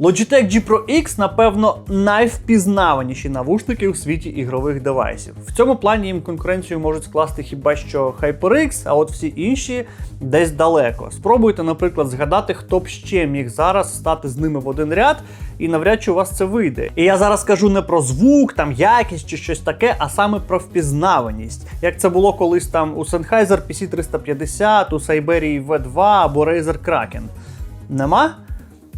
Logitech G Pro X, напевно, найвпізнаваніші навушники у світі ігрових девайсів. В цьому плані їм конкуренцію можуть скласти хіба що HyperX, а от всі інші десь далеко. Спробуйте, наприклад, згадати, хто б ще міг зараз стати з ними в один ряд, і навряд чи у вас це вийде. І я зараз кажу не про звук, там якість чи щось таке, а саме про впізнаваність. Як це було колись там у Sennheiser PC350, у Cyberia V2 або Razer Kraken. Нема?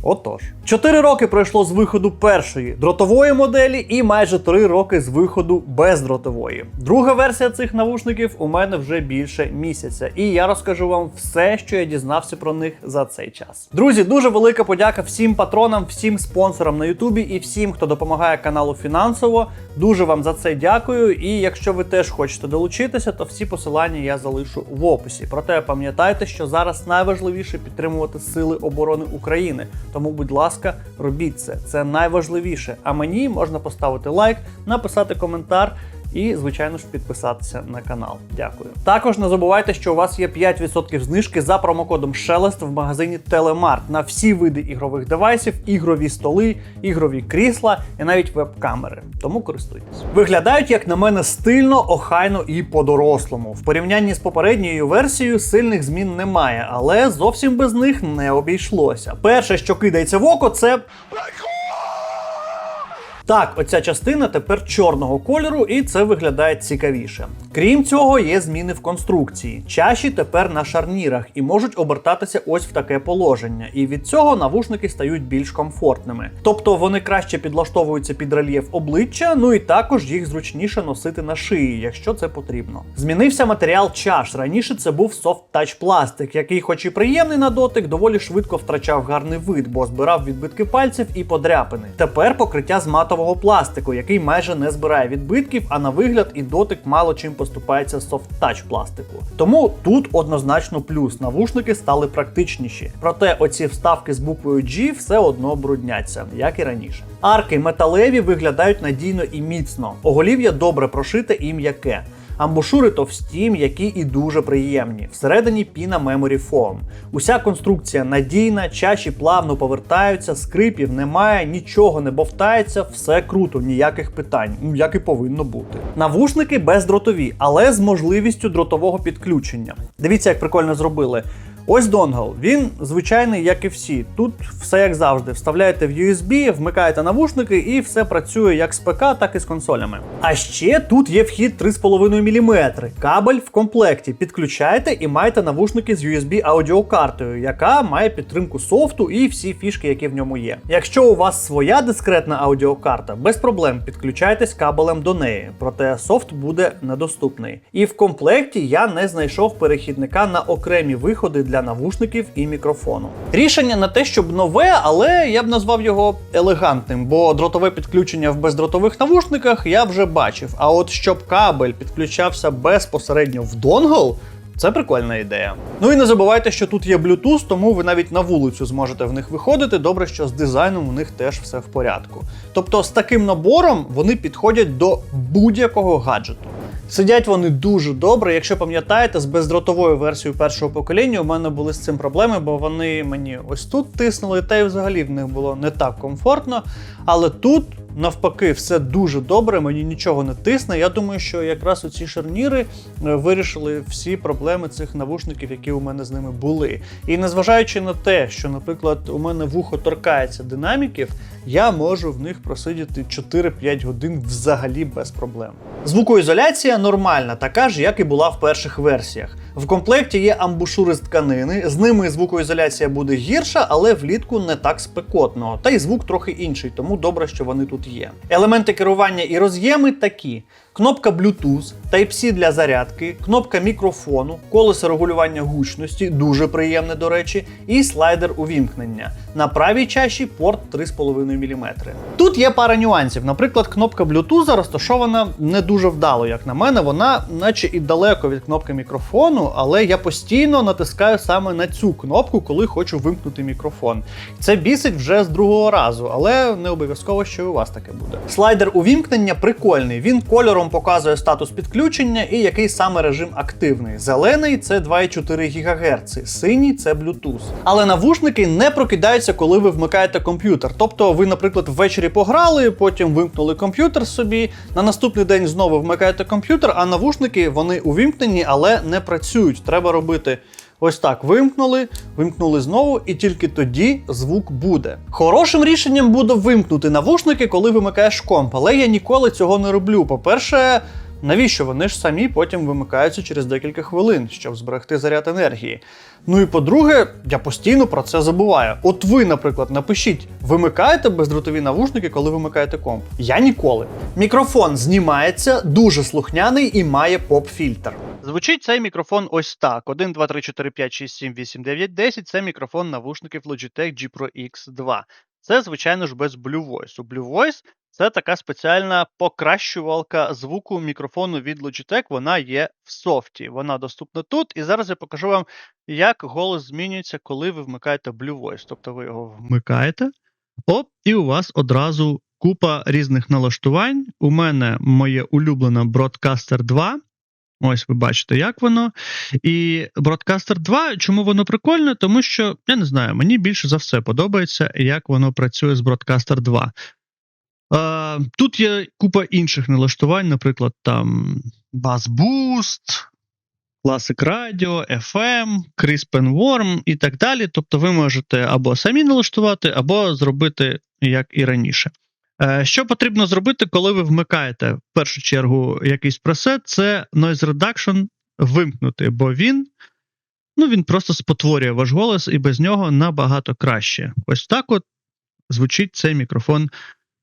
Отож, 4 роки пройшло з виходу першої дротової моделі і майже 3 роки з виходу бездротової. Друга версія цих навушників у мене вже більше місяця, і я розкажу вам все, що я дізнався про них за цей час. Друзі, дуже велика подяка всім патронам, всім спонсорам на Ютубі і всім, хто допомагає каналу фінансово. Дуже вам за це дякую. І якщо ви теж хочете долучитися, то всі посилання я залишу в описі. Проте пам'ятайте, що зараз найважливіше підтримувати Сили оборони України. Тому, будь ласка, робіть це. Це найважливіше. А мені можна поставити лайк, написати коментар. І, звичайно ж, підписатися на канал. Дякую. Також не забувайте, що у вас є 5% знижки за промокодом Шелест в магазині Телемарт на всі види ігрових девайсів, ігрові столи, ігрові крісла і навіть веб-камери. Тому користуйтесь. Виглядають, як на мене, стильно, охайно і по-дорослому. В порівнянні з попередньою версією сильних змін немає, але зовсім без них не обійшлося. Перше, що кидається в око, це. Так, оця частина тепер чорного кольору, і це виглядає цікавіше. Крім цього, є зміни в конструкції. Чаші тепер на шарнірах і можуть обертатися ось в таке положення. І від цього навушники стають більш комфортними. Тобто вони краще підлаштовуються під рельєф обличчя, ну і також їх зручніше носити на шиї, якщо це потрібно. Змінився матеріал чаш. Раніше це був touch пластик, який, хоч і приємний на дотик, доволі швидко втрачав гарний вид, бо збирав відбитки пальців і подряпини. Тепер покриття з матового пластику, який майже не збирає відбитків, а на вигляд і дотик мало чим поступається софт-тач пластику. Тому тут однозначно плюс. Навушники стали практичніші. Проте оці вставки з буквою G все одно брудняться, як і раніше. Арки металеві виглядають надійно і міцно. Оголів'я добре прошите і м'яке. Амбушури товсті, м'які і дуже приємні. Всередині піна Memory Foam. Уся конструкція надійна, чаші плавно повертаються, скрипів немає, нічого не бовтається, все круто, ніяких питань, як і повинно бути. Навушники бездротові, але з можливістю дротового підключення. Дивіться, як прикольно зробили. Ось донгл. Він звичайний, як і всі. Тут все як завжди. Вставляєте в USB, вмикаєте навушники і все працює як з ПК, так і з консолями. А ще тут є вхід 3,5 мм. Кабель в комплекті. Підключаєте і маєте навушники з USB аудіокартою, яка має підтримку софту і всі фішки, які в ньому є. Якщо у вас своя дискретна аудіокарта, без проблем підключайтесь кабелем до неї, проте софт буде недоступний. І в комплекті я не знайшов перехідника на окремі виходи для навушників і мікрофону. Рішення не те, щоб нове, але я б назвав його елегантним, бо дротове підключення в бездротових навушниках я вже бачив. А от щоб кабель підключався безпосередньо в донгл. Це прикольна ідея. Ну і не забувайте, що тут є Bluetooth, тому ви навіть на вулицю зможете в них виходити. Добре, що з дизайном у них теж все в порядку. Тобто з таким набором вони підходять до будь-якого гаджету. Сидять вони дуже добре. Якщо пам'ятаєте, з бездротовою версією першого покоління у мене були з цим проблеми, бо вони мені ось тут тиснули, та й взагалі в них було не так комфортно. Але тут. Навпаки, все дуже добре, мені нічого не тисне. Я думаю, що якраз оці шарніри е, вирішили всі проблеми цих навушників, які у мене з ними були. І незважаючи на те, що, наприклад, у мене вухо торкається динаміків, я можу в них просидіти 4-5 годин взагалі без проблем. Звукоізоляція нормальна, така ж, як і була в перших версіях. В комплекті є амбушури з тканини, з ними звукоізоляція буде гірша, але влітку не так спекотно. Та й звук трохи інший, тому добре, що вони тут є. Елементи керування і роз'єми такі: кнопка Bluetooth, Type-C для зарядки, кнопка мікрофону, колесо регулювання гучності, дуже приємне, до речі, і слайдер увімкнення. На правій чаші порт 3,5 мм. Тут є пара нюансів. Наприклад, кнопка Bluetooth розташована не дуже вдало, як на мене, вона, наче і далеко від кнопки мікрофону, але я постійно натискаю саме на цю кнопку, коли хочу вимкнути мікрофон. Це бісить вже з другого разу, але не обов'язково, що і у вас таке буде. Слайдер увімкнення прикольний. Він кольором вам показує статус підключення і який саме режим активний. Зелений це 2,4 ГГц, синій це Bluetooth. Але навушники не прокидаються, коли ви вмикаєте комп'ютер. Тобто, ви, наприклад, ввечері пограли, потім вимкнули комп'ютер собі. На наступний день знову вмикаєте комп'ютер, а навушники вони увімкнені, але не працюють. Треба робити. Ось так вимкнули, вимкнули знову, і тільки тоді звук буде. Хорошим рішенням буде вимкнути навушники, коли вимикаєш комп, але я ніколи цього не роблю. По-перше, навіщо вони ж самі потім вимикаються через декілька хвилин, щоб зберегти заряд енергії. Ну і по-друге, я постійно про це забуваю. От ви, наприклад, напишіть, вимикаєте бездротові навушники, коли вимикаєте комп? Я ніколи. Мікрофон знімається, дуже слухняний і має поп-фільтр. Звучить цей мікрофон ось так: 1, 2, 3, 4, 5, 6, 7, 8, 9, 10 це мікрофон навушників Logitech G Pro X2. Це, звичайно ж, без Blue Voice. Blue Voice це така спеціальна покращувалка звуку мікрофону від Logitech. Вона є в софті. Вона доступна тут. І зараз я покажу вам, як голос змінюється, коли ви вмикаєте Blue Voice. Тобто ви його вмикаєте, оп, і у вас одразу купа різних налаштувань. У мене моє улюблене Broadcaster 2. Ось ви бачите, як воно. І Broadcaster 2, чому воно прикольне? Тому що, я не знаю, мені більше за все подобається, як воно працює з Broadcaster 2. Е, тут є купа інших налаштувань, наприклад, там Bass Classic Radio, FM, Crisp and Warm і так далі. Тобто ви можете або самі налаштувати, або зробити як і раніше. Е, Що потрібно зробити, коли ви вмикаєте в першу чергу якийсь пресет, це Noise Reduction вимкнути, бо він, ну, він просто спотворює ваш голос і без нього набагато краще. Ось так от звучить цей мікрофон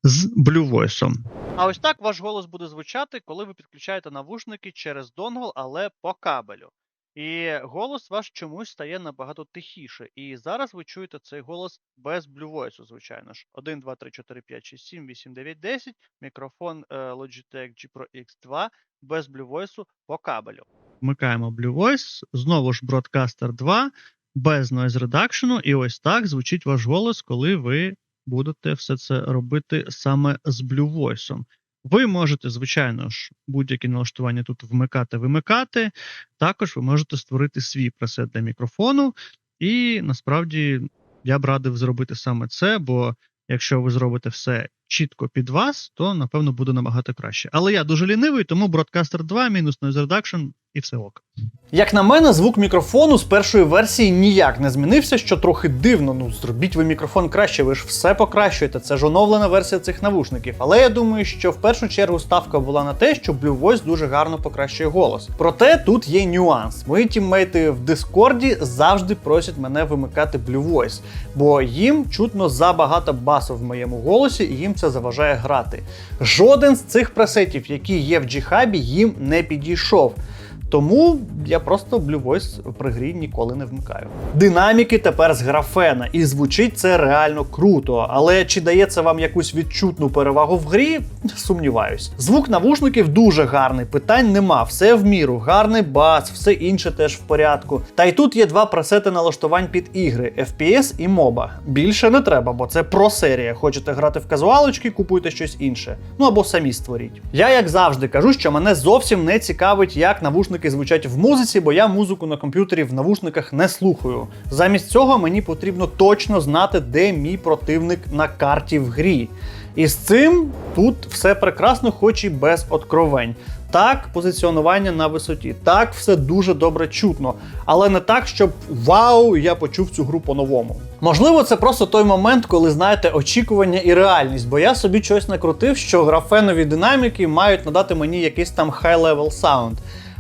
з Blue Voice. А ось так ваш голос буде звучати, коли ви підключаєте навушники через донгл, але по кабелю. І голос ваш чомусь стає набагато тихіше. І зараз ви чуєте цей голос без Voice, звичайно ж. 1, 2, 3, 4, 5, 6, 7, 8, 9, 10. Мікрофон е, Logitech G Pro X2 без Voice по кабелю. Вмикаємо Voice, знову ж Broadcaster 2, без Noise Reduction, і ось так звучить ваш голос, коли ви будете все це робити саме з Voice. Ви можете, звичайно ж, будь-які налаштування тут вмикати, вимикати. Також ви можете створити свій пресет для мікрофону. І насправді я б радив зробити саме це, бо якщо ви зробите все чітко під вас, то напевно буде набагато краще. Але я дуже лінивий, тому Broadcaster 2, мінус Noise Reduction і все ок. Як на мене, звук мікрофону з першої версії ніяк не змінився, що трохи дивно. Ну зробіть ви мікрофон краще, ви ж все покращуєте. Це ж оновлена версія цих навушників. Але я думаю, що в першу чергу ставка була на те, що Blue Voice дуже гарно покращує голос. Проте тут є нюанс. Мої тіммейти в Дискорді завжди просять мене вимикати Blue Voice, бо їм чутно забагато басу в моєму голосі, і їм це заважає грати. Жоден з цих пресетів, які є в G-Hub, їм не підійшов. Тому я просто Blue Voice при грі ніколи не вмикаю. Динаміки тепер з графена, і звучить це реально круто. Але чи дає це вам якусь відчутну перевагу в грі? Сумніваюсь. Звук навушників дуже гарний, питань нема, все в міру, гарний бас, все інше теж в порядку. Та й тут є два пресети налаштувань під ігри: FPS і MOBA. Більше не треба, бо це про серія. Хочете грати в казуалочки, купуйте щось інше. Ну або самі створіть. Я, як завжди, кажу, що мене зовсім не цікавить, як навушники звучать в музиці, бо я музику на комп'ютері в навушниках не слухаю. Замість цього мені потрібно точно знати, де мій противник на карті в грі. І з цим тут все прекрасно, хоч і без откровень. Так, позиціонування на висоті, так, все дуже добре чутно, але не так, щоб вау, я почув цю гру по-новому. Можливо, це просто той момент, коли знаєте очікування і реальність, бо я собі щось накрутив, що графенові динаміки мають надати мені якийсь там high-level sound.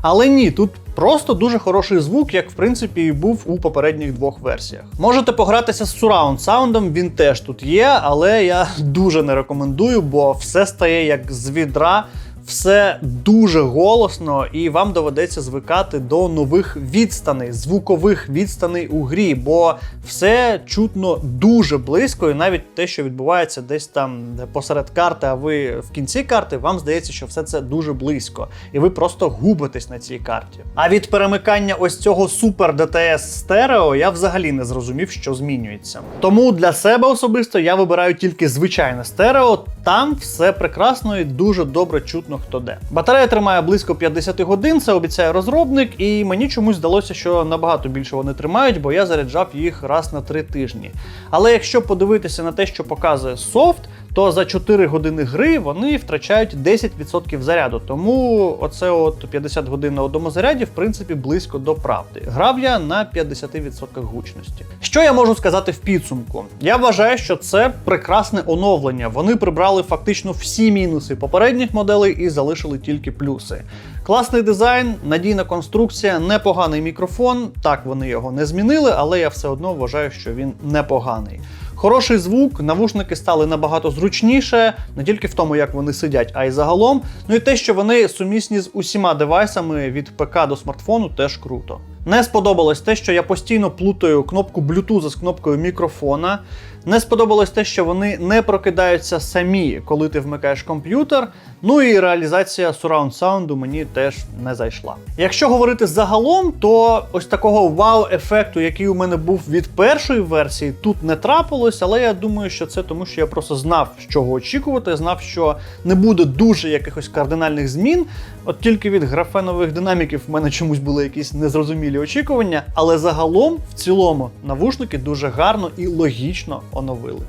Але ні, тут просто дуже хороший звук, як в принципі і був у попередніх двох версіях. Можете погратися з surround саундом, він теж тут є, але я дуже не рекомендую, бо все стає як з відра. Все дуже голосно, і вам доведеться звикати до нових відстаней, звукових відстаней у грі, бо все чутно дуже близько, і навіть те, що відбувається десь там посеред карти, а ви в кінці карти, вам здається, що все це дуже близько, і ви просто губитесь на цій карті. А від перемикання ось цього супер DTS стерео я взагалі не зрозумів, що змінюється. Тому для себе особисто я вибираю тільки звичайне стерео. Там все прекрасно і дуже добре чутно абсолютно хто де. Батарея тримає близько 50 годин, це обіцяє розробник, і мені чомусь здалося, що набагато більше вони тримають, бо я заряджав їх раз на три тижні. Але якщо подивитися на те, що показує софт, то за 4 години гри вони втрачають 10% заряду. Тому оце от 50 годин на одному заряді, в принципі, близько до правди. Грав я на 50% гучності. Що я можу сказати в підсумку? Я вважаю, що це прекрасне оновлення. Вони прибрали фактично всі мінуси попередніх моделей і залишили тільки плюси. Класний дизайн, надійна конструкція, непоганий мікрофон. Так, вони його не змінили, але я все одно вважаю, що він непоганий. Хороший звук, навушники стали набагато зручніше, не тільки в тому, як вони сидять, а й загалом. Ну і те, що вони сумісні з усіма девайсами від ПК до смартфону, теж круто. Не сподобалось те, що я постійно плутаю кнопку Bluetooth з кнопкою мікрофона. Не сподобалось те, що вони не прокидаються самі, коли ти вмикаєш комп'ютер. Ну і реалізація surround саунду мені теж не зайшла. Якщо говорити загалом, то ось такого вау-ефекту, який у мене був від першої версії, тут не трапилось, але я думаю, що це тому, що я просто знав, чого очікувати, знав, що не буде дуже якихось кардинальних змін. От тільки від графенових динаміків в мене чомусь були якісь незрозумілі очікування, але загалом, в цілому, навушники дуже гарно і логічно оновили.